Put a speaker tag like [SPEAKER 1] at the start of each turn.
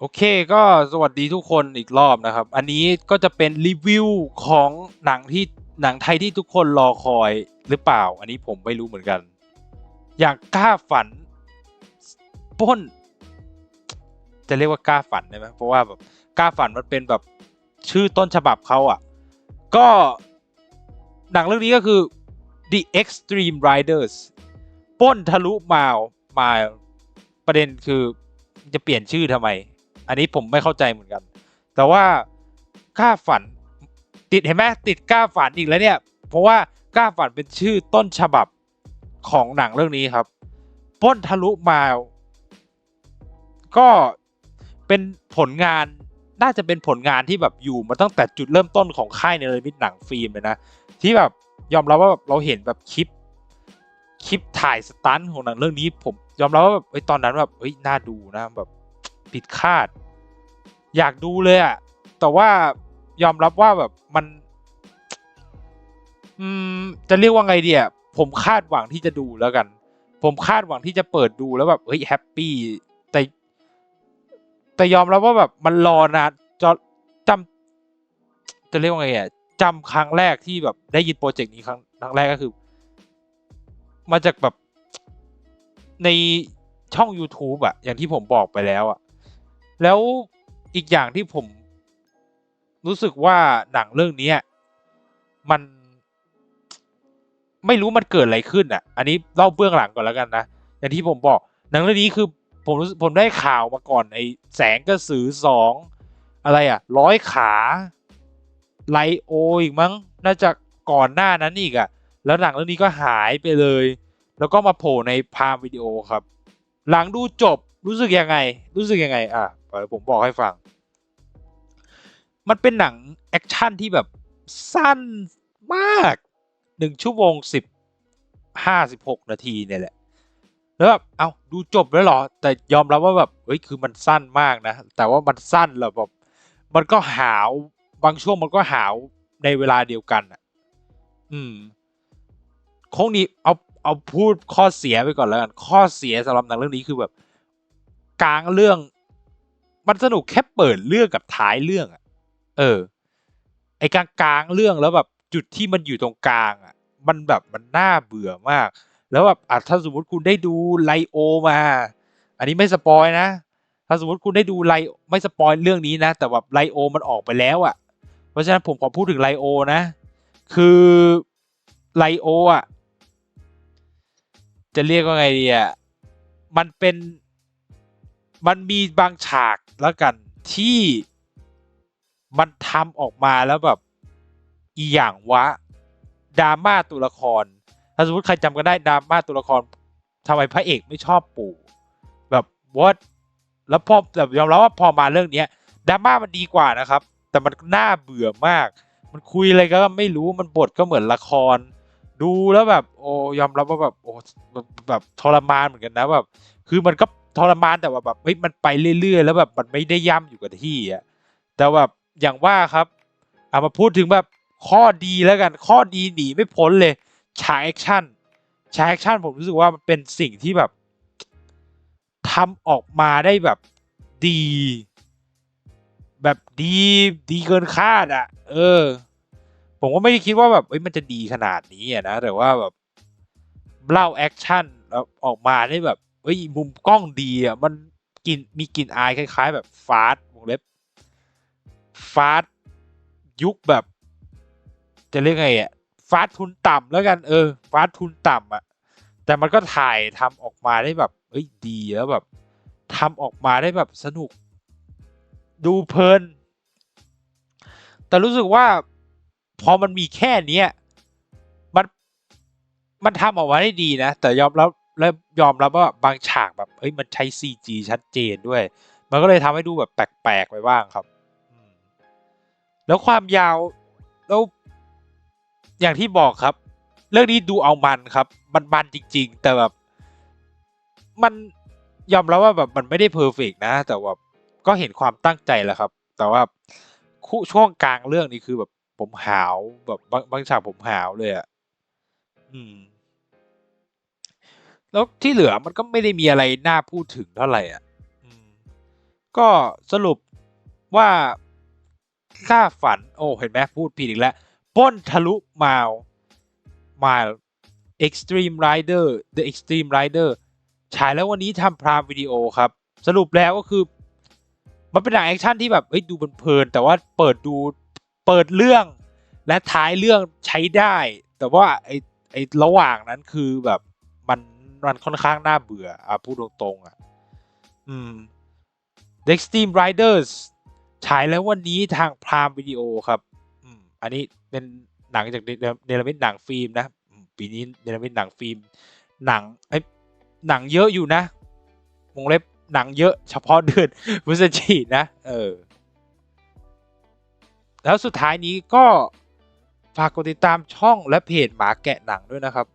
[SPEAKER 1] โอเคก็สวัสดีทุกคนอีกรอบนะครับ อันนี้ก็จะเป็นรีวิวของหนังที่หนังไทยที่ทุกคนรอคอยหรือเปล่า อันนี้ผมไม่รู้เหมือนกัน อย่างกล้าฝันป้น จะเรียกว่ากล้าฝันได้ไหมเพราะว่าแบบกล้าฝันมันเป็นแบบชื่อต้นฉบับเขาอะ ก็หนังเรื่องนี้ก็คือ The Extreme Riders ป้นทะลุมาวมาประเด็นคือจะเปลี่ยนชื่อทำไม อันนี้ผมไม่เข้าใจเหมือนกัน แต่ว่ากล้าฝันติดเห็นไหมติดกล้าฝันอีกแล้วเนี่ย เพราะว่ากล้าฝันเป็นชื่อต้นฉบับของหนังเรื่องนี้ครับป้นทะลุมาวก็เป็นผลงานน่าจะเป็นผลงานที่แบบอยู่มาตั้งแต่จุดเริ่มต้นของค่ายเนรมิตหนังฟิล์มเลยนะ ที่แบบยอมรับว่าแบบเราเห็นแบบคลิปคลิปถ่ายสตันของหนังเรื่องนี้ ผมยอมรับว่าแบบเฮ้ตอนนั้นแบบเฮ้ยน่าดูนะแบบ ผิดคาด อยากดูเลยอะแต่ว่ายอมรับว่าแบบมัน อืม จะเรียกว่าไงเดียผมคาดหวังที่จะดูแล้วกัน ผมคาดหวังที่จะเปิดดูแล้วแบบเฮ้ยแฮปปี้แต่แต่ยอมรับว่าแบบมันรอนานจนจำจะเรียกว่าไงอะจำครั้งแรกที่แบบได้ยินโปรเจกต์นี้ครั้งครั้งแรกก็คือ มาจากแบบในช่อง YouTube อะอย่างที่ผมบอกไปแล้วอะ แล้วอีกอย่างที่ผมรู้สึกว่าหนังเรื่องนี้มันไม่รู้มันเกิดอะไรขึ้นอะ อันนี้เล่าเบื้องหลังก่อนแล้วกันนะ อย่างที่ผมบอกหนังเรื่องนี้คือผมรู้สึกผมได้ข่าวมาก่อนไอ้แสงกระสือสองอะไรอะ ร้อยขาไลโออีกมั้ง น่าจะก่อนหน้านั้นอีกอะ แล้วหนังเรื่องนี้ก็หายไปเลย แล้วก็มาโผล่ในพามวิดีโอครับ หลังดูจบรู้สึกยังไง รู้สึกยังไง อะ ผมบอกให้ฟัง มันเป็นหนังแอคชั่นที่แบบสั้นมากหนึ่งชั่วโมงสิบห้าสิบหกนาทีเนี่ยแหละ แล้วแบบเอาดูจบแล้วหรอ แต่ยอมรับว่าแบบเฮ้ยคือมันสั้นมากนะ แต่ว่ามันสั้นแล้วแบบมันก็หาวบางช่วงมันก็หาวในเวลาเดียวกันอะ อืมคงนี้เอาเอาพูดข้อเสียไปก่อนแล้วกัน ข้อเสียสำหรับหนังเรื่องนี้คือแบบ กลางเรื่อง มันสนุกแค่เปิดเรื่องกับท้ายเรื่องอะเออ ไอกลางกลางเรื่องแล้วแบบจุดที่มันอยู่ตรงกลางอะมันแบบมันน่าเบื่อมาก แล้วแบบอะถ้าสมมติคุณได้ดูไลโอมา อันนี้ไม่สปอยนะ ถ้าสมมติคุณได้ดูไลไม่สปอยเรื่องนี้นะ แต่แบบไลโอมันออกไปแล้วอะเพราะฉะนั้นผมขอพูดถึงไลโอนะ คือไลโออะจะเรียกว่าไงดีอะมันเป็น มันมีบางฉากแล้วกันที่มันทำออกมาแล้วแบบอีอย่างวะดราม่าตัวละคร ถ้าสมมติใครจำกันได้ดราม่าตัวละครทำไมพระเอกไม่ชอบปู่ แบบว a แล้วพอแบบยอมรับว่าพอมาเรื่องเนี้ยดราม่ามันดีกว่านะครับ แต่มันน่าเบื่อมาก มันคุยอะไรก็ไม่รู้มันบทก็เหมือนละคร ดูแล้วแบบ โอ้ยอมรับว่าแบบโอ้แบบแบบทรมานเหมือนกันนะแบบคือมันก็ ทรมานแต่ว่าแบบเฮ้ยมันไปเรื่อยๆ แล้วแบบมันไม่ได้ย่ำอยู่กับที่อะแต่แบบอย่างว่าครับเอามาพูดถึงแบบข้อดีแล้วกันข้อดีหนีไม่พ้นเลยฉากแอคชั่นฉากแอคชั่นผมรู้สึกว่ามันเป็นสิ่งที่แบบทำออกมาได้แบบดี แบบดีดีเกินคาดอะ เออ ผมก็ไม่ได้คิดว่าแบบเอ้ยมันจะดีขนาดนี้อะนะแต่ว่าแบบเล่าแอคชั่นแล้วออกมาได้แบบ เอ้ยมุมกล้องดีอะมันกลินมีกลิ่นอายคล้าย ๆ แบบฟาสวงเล็บฟาสยุคแบบ จะเรียกไงอะฟาสทุนต่ำแล้วกันเออฟาสทุนต่ำอะแต่มันก็ถ่ายทำออกมาได้แบบเอ้ยดีแล้วแบบทำออกมาได้แบบสนุก ดูเพลิน แต่รู้สึกว่าพอมันมีแค่เนี้ยมันมันทำออกมาได้ดีนะ แต่ยอมรับ และยอมรับว่าบางฉากแบบเฮ้ยมันใช้ CG ชัดเจนด้วย มันก็เลยทำให้ดูแบบแปลกๆไปบ้างครับแล้วความยาวแล้วอย่างที่บอกครับ เรื่องนี้ดูเอามันครับ มันมันจริง ๆ แต่แบบมันยอมรับว่าแบบมันไม่ได้เพอร์เฟกนะ แต่ว่าก็เห็นความตั้งใจแล้วครับ แต่ว่าคู่ช่วงกลางเรื่องนี้คือแบบผมหาวแบบบางบางฉากผมหาวเลยอะ่ะอืม แล้วที่เหลือมันก็ไม่ได้มีอะไรน่าพูดถึงเท่าไหร่อะอืมก็ก็สรุปว่าค่าฝัน โอ้ เห็นไหมพูดผิดอีกแล้วปล้นทะลุมาวมา Extreme Rider The Extreme Rider ฉายแล้ววันนี้ทำพรามวิดีโอครับ สรุปแล้วก็คือ มันเป็นหนังแอคชั่นที่แบบเฮ้ยดูเพลินๆแต่ว่าเปิดดูเปิดเรื่องและท้ายเรื่องใช้ได้ แต่ว่าไอ้ไอ้ระหว่างนั้นคือแบบ มันค่อนข้างน่าเบื่ออะพูดตรงๆอะ อืม The Extreme Riders ฉายแล้ววันนี้ทางพรามวิดีโอครับอืมอันนี้เป็นหนังจากเนเมิตหนังฟิล์มนะปีนี้เนรมิตหนังฟิล์ม หนังไอ้หนังเยอะอยู่นะวงเล็บหนังเยอะเฉพาะเดือนพฤศจิกนะ เออ แล้วสุดท้ายนี้ก็ฝากกดติดตามช่องและเพจหมาแกะหนังด้วยนะครับ